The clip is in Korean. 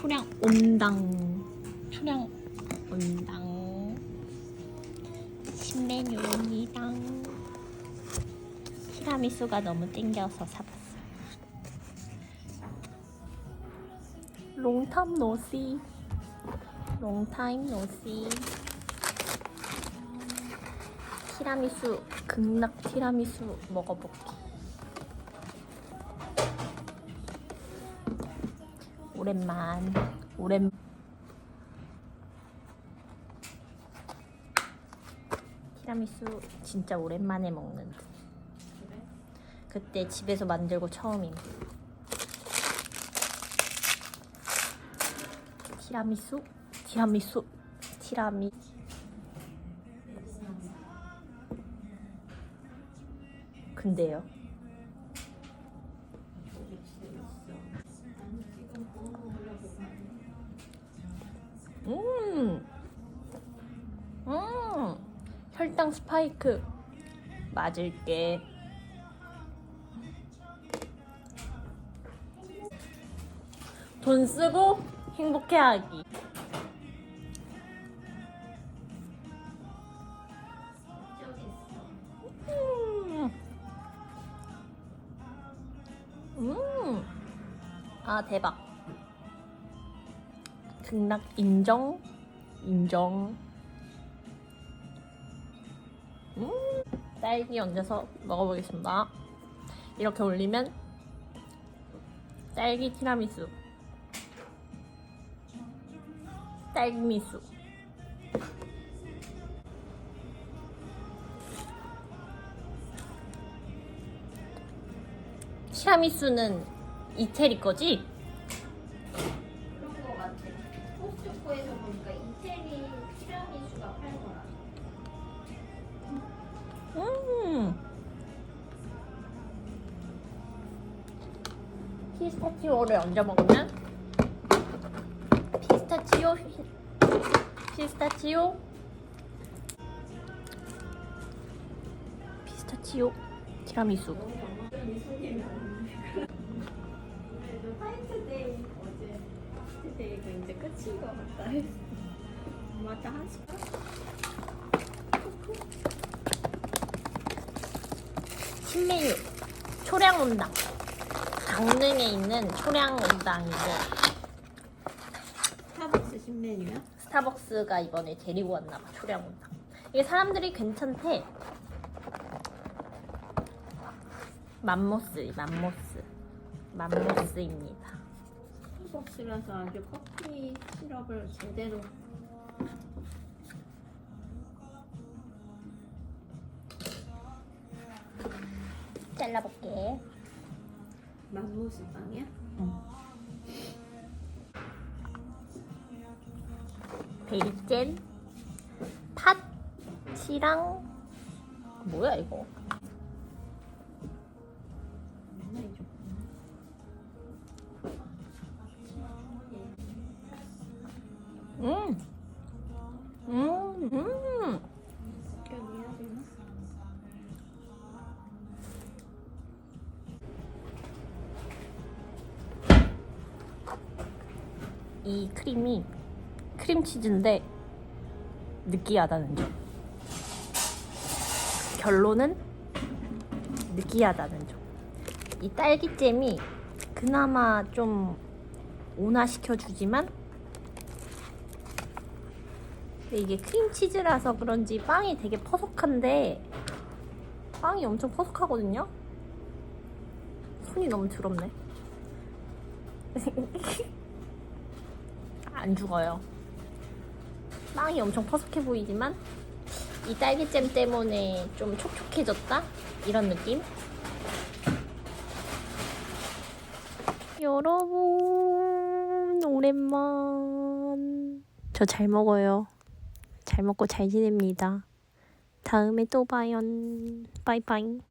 초량 온당. 초량 온당. 신메뉴입니다. 티라미수가 너무 땡겨서 사봤어 롱탐 노시. 롱타임 노시. 티라미수 극락 티라미수 먹어볼게 오랜만 오랜 티라미수 진짜 오랜만에 먹는 듯. 그때 집에서 만들고 처음임 티라미수? 티라미수? 티라미. 근데요 혈당 스파이크 맞을게. 돈 쓰고 행복해하기. 음, 음, 아 대박. 극락 인정 인정 음 딸기 얹어서 먹어보겠습니다 이렇게 올리면 딸기 티라미수 딸기 미수 티라미수는 이태리 거지? 그런 거 같아. 코스트코에서 보니까 이태리 티라미수가 팔더라. 피스타치오를 얹어 먹으면 피스타치오 피스타치오 피스타치오 티라미수? 신메뉴 초량 온당 강릉에 있는 초량온당이고 스타벅스 신메뉴야? 스타벅스가 이번에 데리고 왔나봐 초량온당. 이게 사람들이 괜찮대. 맘모스 맘모스. 맘모스입니다. 스타벅스라서 아주 커피 시럽을 제대로. 잘라볼게 맘모스 빵이야? 베리잼 팥이랑 뭐야 이거. 음, 이 크림이 크림치즈인데 느끼하다는 점. 결론은 느끼하다는 점. 이 딸기잼이 그나마 좀 온화시켜주지만 이게 크림치즈라서 그런지 빵이 되게 퍼석한데 빵이 엄청 퍼석하거든요? 손이 너무 더럽네. 안 죽어요. 빵이 엄청 퍼석해 보이지만 이 딸기잼 때문에 좀 촉촉해졌다? 이런 느낌? 여러분 오랜만 저 잘 먹어요. 잘 먹고 잘 지냅니다. 다음에 또 봐요. 빠이빠이.